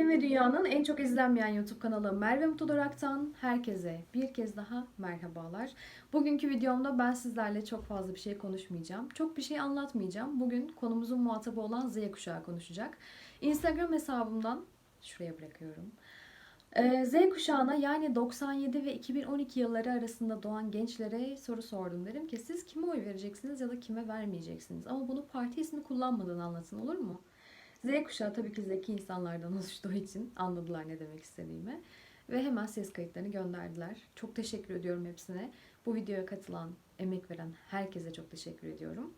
Türkiye'nin ve dünyanın en çok izlenmeyen YouTube kanalı Merve Mutlu Durak'tan herkese bir kez daha merhabalar. Bugünkü videomda ben sizlerle çok fazla bir şey konuşmayacağım. Çok bir şey anlatmayacağım. Bugün konumuzun muhatabı olan Z kuşağı konuşacak. Instagram hesabımdan şuraya bırakıyorum. Ee, Z kuşağına yani 97 ve 2012 yılları arasında doğan gençlere soru sordum. Dedim ki siz kime oy vereceksiniz ya da kime vermeyeceksiniz? Ama bunu parti ismi kullanmadan anlatın olur mu? Z kuşağı tabii ki zeki insanlardan oluştuğu için anladılar ne demek istediğimi. Ve hemen ses kayıtlarını gönderdiler. Çok teşekkür ediyorum hepsine. Bu videoya katılan, emek veren herkese çok teşekkür ediyorum.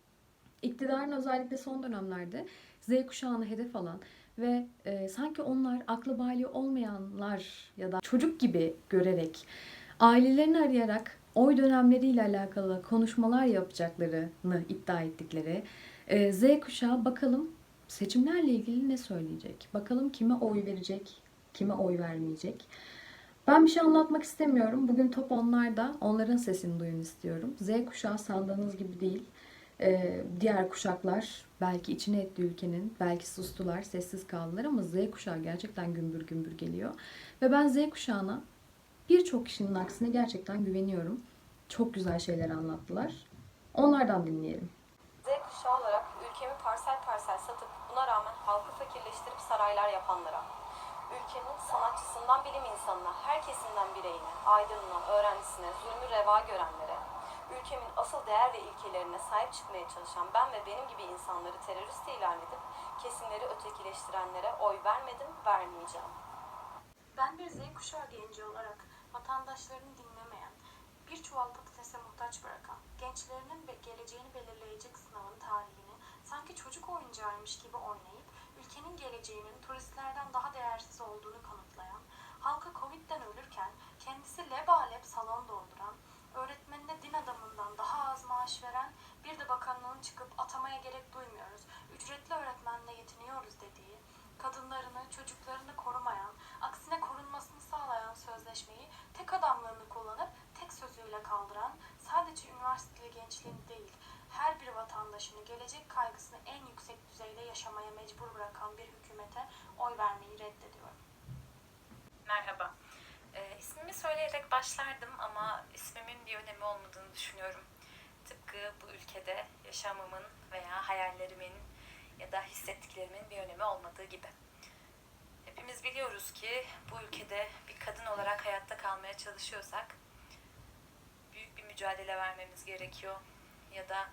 İktidarın özellikle son dönemlerde Z kuşağını hedef alan ve e, sanki onlar aklı bali olmayanlar ya da çocuk gibi görerek ailelerini arayarak oy dönemleriyle alakalı konuşmalar yapacaklarını iddia ettikleri e, Z kuşağı bakalım seçimlerle ilgili ne söyleyecek? Bakalım kime oy verecek, kime oy vermeyecek? Ben bir şey anlatmak istemiyorum. Bugün top onlarda. Onların sesini duyun istiyorum. Z kuşağı sandığınız gibi değil. Ee, diğer kuşaklar belki içine etti ülkenin. Belki sustular, sessiz kaldılar ama Z kuşağı gerçekten gümbür gümbür geliyor. Ve ben Z kuşağına birçok kişinin aksine gerçekten güveniyorum. Çok güzel şeyler anlattılar. Onlardan dinleyelim. Z kuşağı olarak halkı fakirleştirip saraylar yapanlara, ülkemin sanatçısından bilim insanına, her kesimden bireyine, aydınına, öğrencisine, zulmü reva görenlere, ülkemin asıl değer ve ilkelerine sahip çıkmaya çalışan ben ve benim gibi insanları terörist ilan edip kesimleri ötekileştirenlere oy vermedim, vermeyeceğim. Ben bir Z kuşağı genci olarak vatandaşlarını dinlemeyen, bir çuval patatese muhtaç bırakan, gençlerinin geleceğini belirleyecek sınavın tarihini sanki çocuk oyuncağıymış gibi oynayıp ülkenin geleceğinin turistlerden daha değersiz olduğunu kanıtlayan, halka Covid'den ölürken kendisi lebalep salon dolduran, öğretmenine din adamından daha az maaş veren, bir de bakanlığın çıkıp atamaya gerek duymuyoruz, ücretli öğretmenle yetiniyoruz dediği, kadınlarını, çocuklarını korumayan, aksine korunmasını sağlayan sözleşmeyi tek adamlığını kullanıp tek sözüyle kaldıran, sadece üniversiteli gençliğini değil, her bir vatandaşını gelecek kaygısını mecbur bırakan bir hükümete oy vermeyi reddediyorum. Merhaba. Ee, ismimi söyleyerek başlardım ama ismimin bir önemi olmadığını düşünüyorum. Tıpkı bu ülkede yaşamımın veya hayallerimin ya da hissettiklerimin bir önemi olmadığı gibi. Hepimiz biliyoruz ki bu ülkede bir kadın olarak hayatta kalmaya çalışıyorsak büyük bir mücadele vermemiz gerekiyor. Ya da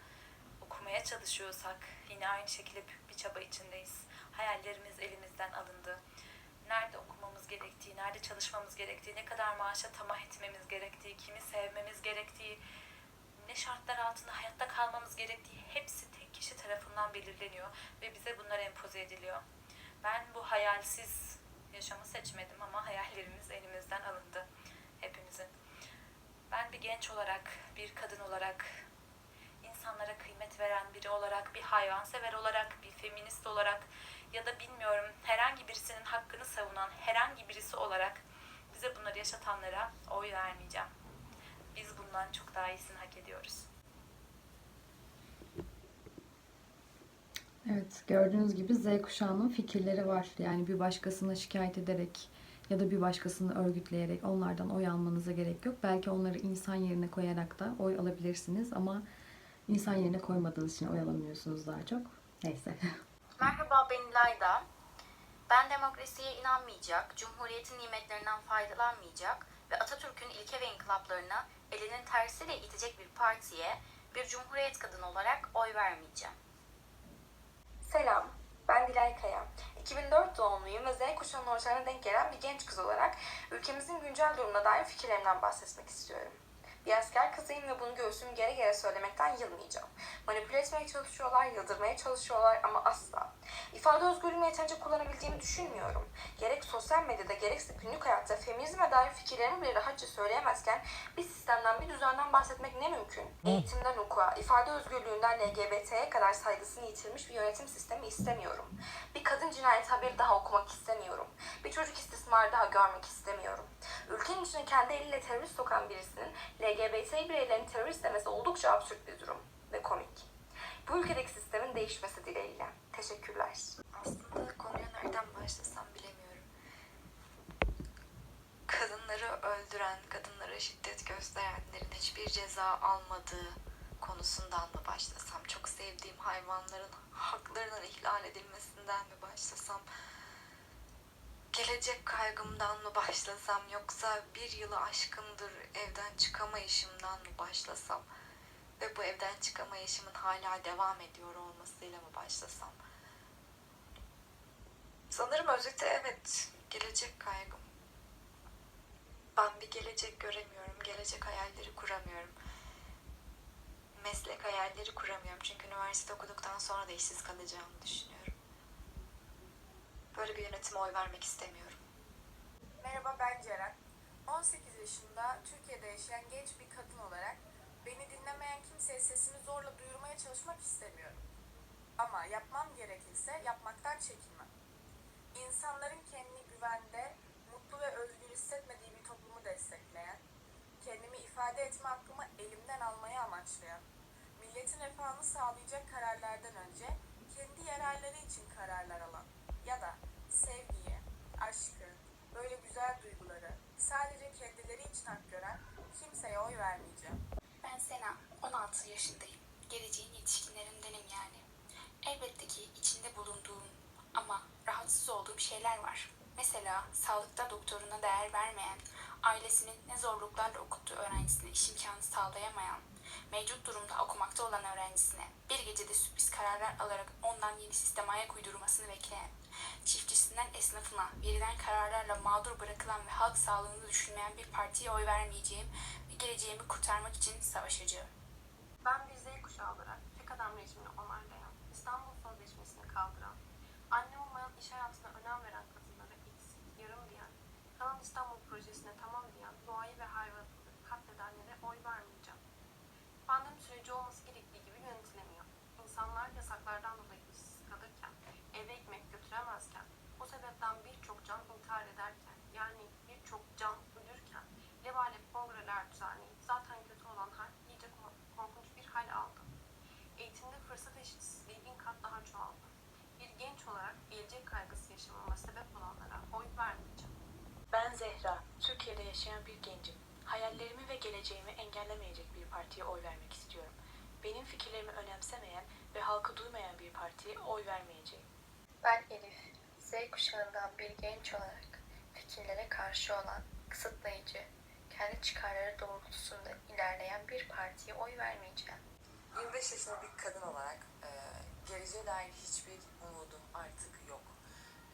okumaya çalışıyorsak yine aynı şekilde büyük bir çaba içindeyiz. Hayallerimiz elimizden alındı nerede okumamız gerektiği, nerede çalışmamız gerektiği, ne kadar maaşa tamah etmemiz gerektiği, kimi sevmemiz gerektiği, ne şartlar altında hayatta kalmamız gerektiği hepsi tek kişi tarafından belirleniyor ve bize bunlar empoze ediliyor. Ben bu hayalsiz yaşamı seçmedim ama hayallerimiz elimizden alındı hepimizin. Ben bir genç olarak, bir kadın olarak, insanlara kıymet veren biri olarak, bir hayvansever olarak, bir feminist olarak ya da bilmiyorum herhangi birisinin hakkını savunan herhangi birisi olarak bize bunları yaşatanlara oy vermeyeceğim. Biz bundan çok daha iyisini hak ediyoruz. Evet, gördüğünüz gibi Z kuşağının fikirleri var. Yani bir başkasına şikayet ederek ya da bir başkasını örgütleyerek onlardan oy almanıza gerek yok. Belki onları insan yerine koyarak da oy alabilirsiniz ama insan yerine koymadığınız için oy alamıyorsunuz daha çok. Neyse. Merhaba ben İlayda. Ben demokrasiye inanmayacak, cumhuriyetin nimetlerinden faydalanmayacak ve Atatürk'ün ilke ve inkılaplarına elinin tersiyle itecek bir partiye bir cumhuriyet kadını olarak oy vermeyeceğim. Selam, ben Dilay Kaya. 2004 doğumluyum ve Z kuşağının ortalarına denk gelen bir genç kız olarak ülkemizin güncel durumuna dair fikirlerimden bahsetmek istiyorum. Bir asker kızıyım ve bunu göğsüm gere gere söylemekten yılmayacağım. Manipüle etmeye çalışıyorlar, yıldırmaya çalışıyorlar ama asla. İfade özgürlüğümü yeterince kullanabildiğimi düşünmüyorum. Gerek sosyal medyada gerekse günlük hayatta feminizme dair fikirlerimi bile rahatça söyleyemezken bir sistemden, bir düzenden bahsetmek ne mümkün? Eğitimden hukuka, ifade özgürlüğünden LGBT'ye kadar saygısını yitirmiş bir yönetim sistemi istemiyorum. Bir kadın cinayeti haberi daha okumak istemiyorum. Bir çocuk istismarı daha görmek istemiyorum. Ülkenin içine kendi eliyle terörist sokan birisinin LGBT bireylerin terörist demesi oldukça absürt bir durum ve komik. Bu ülkedeki sistemin değişmesi dileğiyle. Teşekkürler. Aslında konuya nereden başlasam bilemiyorum. Kadınları öldüren, kadınlara şiddet gösterenlerin hiçbir ceza almadığı konusundan mı başlasam? Çok sevdiğim hayvanların haklarının ihlal edilmesinden mi başlasam? Gelecek kaygımdan mı başlasam yoksa bir yılı aşkındır evden çıkamayışımdan mı başlasam ve bu evden çıkamayışımın hala devam ediyor olmasıyla mı başlasam? Sanırım özeti evet, gelecek kaygım. Ben bir gelecek göremiyorum, gelecek hayalleri kuramıyorum. Meslek hayalleri kuramıyorum çünkü üniversite okuduktan sonra da işsiz kalacağımı düşünüyorum. Böyle bir yönetime oy vermek istemiyorum. Merhaba ben Ceren. 18 yaşında Türkiye'de yaşayan genç bir kadın olarak beni dinlemeyen kimseye sesimi zorla duyurmaya çalışmak istemiyorum. Ama yapmam gerekirse yapmaktan çekinmem. İnsanların kendini güvende, mutlu ve özgür hissetmediği bir toplumu destekleyen, kendimi ifade etme hakkımı elimden almayı amaçlayan, milletin refahını sağlayacak kararlardan önce kendi yararları için kararlar alan ya da sevgiyi, aşkı, böyle güzel duyguları sadece kendileri için hak gören kimseye oy vermeyeceğim. Ben Sena, 16 yaşındayım. Geleceğin yetişkinlerindenim yani. Elbette ki içinde bulunduğum ama rahatsız olduğum şeyler var. Mesela sağlıkta doktoruna değer vermeyen, ailesinin ne zorluklarla okuttuğu öğrencisine iş imkanı sağlayamayan, mevcut durumda okumakta olan öğrencisine bir gecede sürpriz kararlar alarak ondan yeni sisteme ayak uydurmasını bekleyen, çiftçisinden esnafına verilen kararlarla mağdur bırakılan ve halk sağlığını düşünmeyen bir partiye oy vermeyeceğim ve geleceğimi kurtarmak için savaşacağım. Ben bir Z kuşağı olarak tek adam rejimini onaylayan, İstanbul Sözleşmesi'ni kaldıran, anne olmayan iş hayatına önem veren kadınlara eksik, yarım diyen, Kanal İstanbul projesine tamam diyen doğayı ve hayvanları katledenlere oy vermeyeceğim. Pandemi süreci olması gerektiği gibi yönetilemiyor. İnsanlar yasaklardan dolayı ekmek götüremezken, o sebepten birçok can intihar ederken, yani birçok can ölürken, lebalep kongreler düzenleyip zaten kötü olan hal iyice kork- korkunç bir hal aldı. Eğitimde fırsat eşitsizliği bin kat daha çoğaldı. Bir genç olarak gelecek kaygısı yaşamama sebep olanlara oy vermeyeceğim. Ben Zehra, Türkiye'de yaşayan bir gencim. Hayallerimi ve geleceğimi engellemeyecek bir partiye oy vermek istiyorum. Benim fikirlerimi önemsemeyen ve halkı duymayan bir partiye oy vermeyeceğim. Ben Elif, Z kuşağından bir genç olarak fikirlere karşı olan, kısıtlayıcı, kendi çıkarları doğrultusunda ilerleyen bir partiye oy vermeyeceğim. 25 yaşında bir kadın olarak e, geleceğe dair hiçbir umudum artık yok.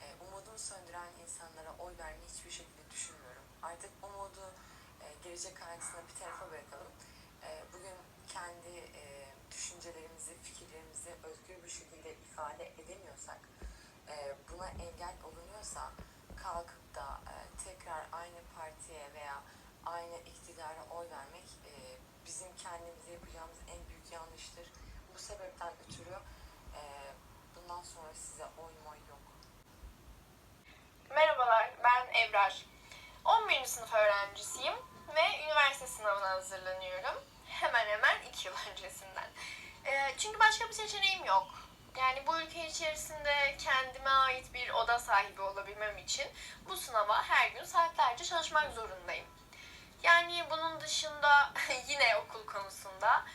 E, umudumu söndüren insanlara oy vermeyi hiçbir şekilde düşünmüyorum. Artık umudu e, gelecek kaygısına bir tarafa bırakalım. E, bugün kendi e, düşüncelerimizi, fikirlerimizi özgür bir şekilde ifade edemiyorsak, buna engel olunuyorsa kalkıp da e, tekrar aynı partiye veya aynı iktidara oy vermek e, bizim kendimize yapacağımız en büyük yanlıştır. Bu sebepten ötürü e, bundan sonra size oy moy yok. Merhabalar, ben Ebrar. 11. sınıf öğrencisiyim ve üniversite sınavına hazırlanıyorum. Hemen hemen 2 yıl öncesinden. Ee, çünkü başka bir seçeneğim yok. Yani bu ülke içerisinde kendime ait bir oda sahibi olabilmem için bu sınava her gün saatlerce çalışmak zorundayım. Yani bunun dışında yine okul konusunda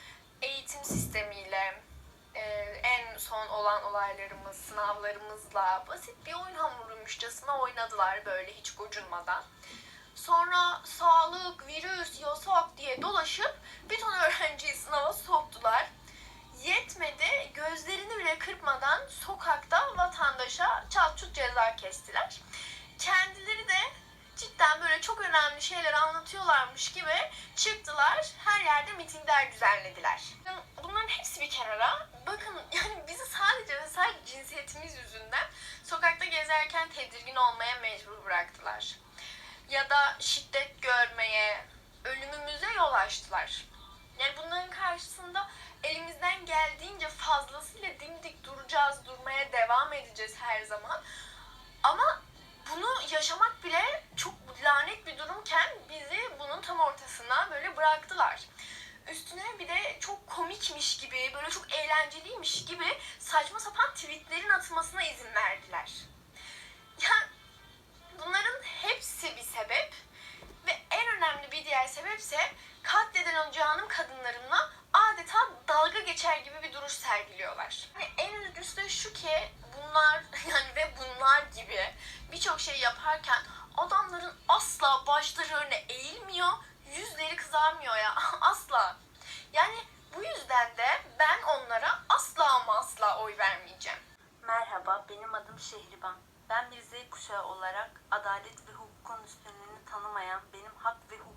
eğitim sistemiyle, e, en son olan olaylarımız, sınavlarımızla basit bir oyun hamurumuşçasına oynadılar böyle hiç gocunmadan. Sonra sağlık, virüs, yasak diye dolaşıp bir ton öğrenciyi sınava soktular. Yetmedi, gözlerini bile kırpmadan sokakta vatandaşa çat çut ceza kestiler. Kendileri de cidden böyle çok önemli şeyler anlatıyorlarmış gibi çıktılar, her yerde mitingler düzenlediler. Bunların hepsi bir kenara. Bakın yani bizi sadece ve sadece cinsiyetimiz yüzünden sokakta gezerken tedirgin olmaya mecbur bıraktılar. Ya da şiddet görmeye, ölümümüze yol açtılar. Yani bunların karşısında elimizden geldiğince fazlasıyla dimdik duracağız, durmaya devam edeceğiz her zaman. Ama bunu yaşamak bile çok lanet bir durumken bizi bunun tam ortasına böyle bıraktılar. Üstüne bir de çok komikmiş gibi, böyle çok eğlenceliymiş gibi saçma sapan tweetlerin atılmasına izin verdiler. Ya bunların hepsi bir sebep ve en önemli önce hanım kadınlarımla adeta dalga geçer gibi bir duruş sergiliyorlar. Yani en üzücüsü de şu ki bunlar yani ve bunlar gibi birçok şey yaparken adamların asla başları öne eğilmiyor, yüzleri kızarmıyor ya asla. Yani bu yüzden de ben onlara asla ama asla oy vermeyeceğim. Merhaba, benim adım Şehriban. Ben bir Z kuşağı olarak adalet ve hukukun üstünlüğünü tanımayan, benim hak ve hukuk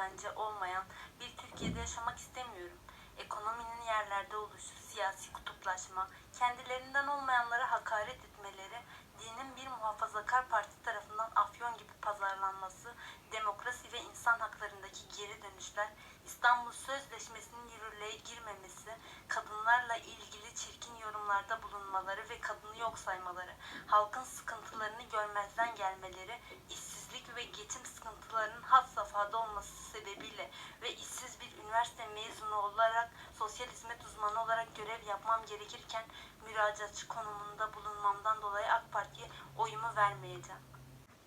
güvence olmayan bir Türkiye'de yaşamak istemiyorum. Ekonominin yerlerde oluşu, siyasi kutuplaşma, kendilerinden olmayanlara hakaret etmeleri, dinin bir muhafazakar parti tarafından afyon gibi pazarlanması, demokrasi ve insan haklarındaki geri dönüşler, İstanbul Sözleşmesi'nin yürürlüğe girmemesi, kadınlarla ilgili çirkin yorumlarda bulunmaları ve kadını yok saymaları, halkın sıkıntılarını görmezden gelmeleri, işsizlik ve geçim sıkıntılarının had safhada olması sebebiyle ve işsiz bir üniversite mezunu olarak sosyal hizmet uzmanı olarak görev yapmam gerekirken müracaatçı konumunda bulunmamdan dolayı AK Parti'ye oyumu vermeyeceğim.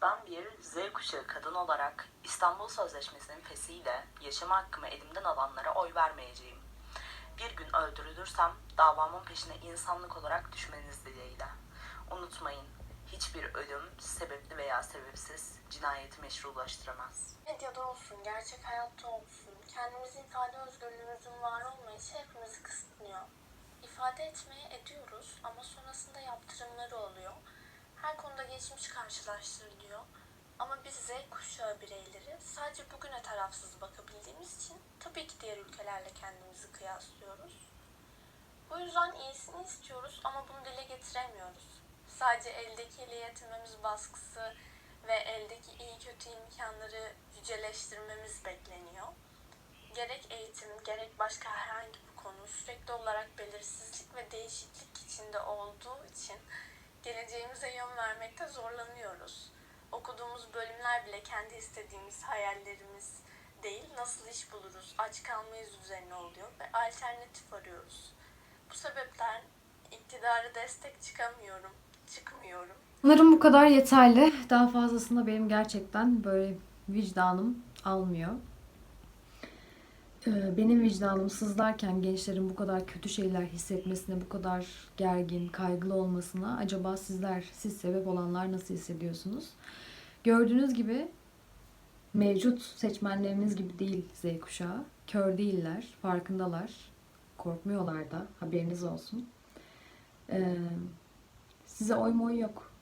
Ben bir Z kuşağı kadın olarak İstanbul Sözleşmesi'nin fesiyle yaşama hakkımı elimden alanlara oy vermeyeceğim. Bir gün öldürülürsem davamın peşine insanlık olarak düşmeniz dileğiyle. Unutmayın, hiçbir ölüm sebepli veya sebepsiz cinayeti meşrulaştıramaz. Medyada olsun, gerçek hayatta olsun, kendimizi ifade özgürlüğümüzün var olmayışı hepimizi kısıtlıyor. İfade etmeye ediyoruz ama sonrasında yaptırımları oluyor. Her konuda geçmiş karşılaştırılıyor. Ama biz Z kuşağı bireyleri sadece bugüne tarafsız bakabildiğimiz için tabii ki diğer ülkelerle kendimizi kıyaslıyoruz. Bu yüzden iyisini istiyoruz ama bunu dile getiremiyoruz. Sadece eldekiyle yetinmemiz baskısı ve eldeki iyi kötü imkanları yüceleştirmemiz bekleniyor. Gerek eğitim, gerek başka herhangi bir konu sürekli olarak belirsizlik ve değişiklik içinde geleceğimize yön vermekte zorlanıyoruz. Okuduğumuz bölümler bile kendi istediğimiz hayallerimiz değil, nasıl iş buluruz, aç kalmayız üzerine oluyor ve alternatif arıyoruz. Bu sebepten iktidarı destek çıkamıyorum, çıkmıyorum. Umarım bu kadar yeterli. Daha fazlasında benim gerçekten böyle vicdanım almıyor. Ee, Benim vicdanım sızlarken gençlerin bu kadar kötü şeyler hissetmesine, bu kadar gergin, kaygılı olmasına acaba sizler, siz sebep olanlar nasıl hissediyorsunuz? Gördüğünüz gibi mevcut seçmenleriniz gibi değil Z kuşağı. Kör değiller, farkındalar. Korkmuyorlar da, haberiniz olsun. Ee, size oy moy yok.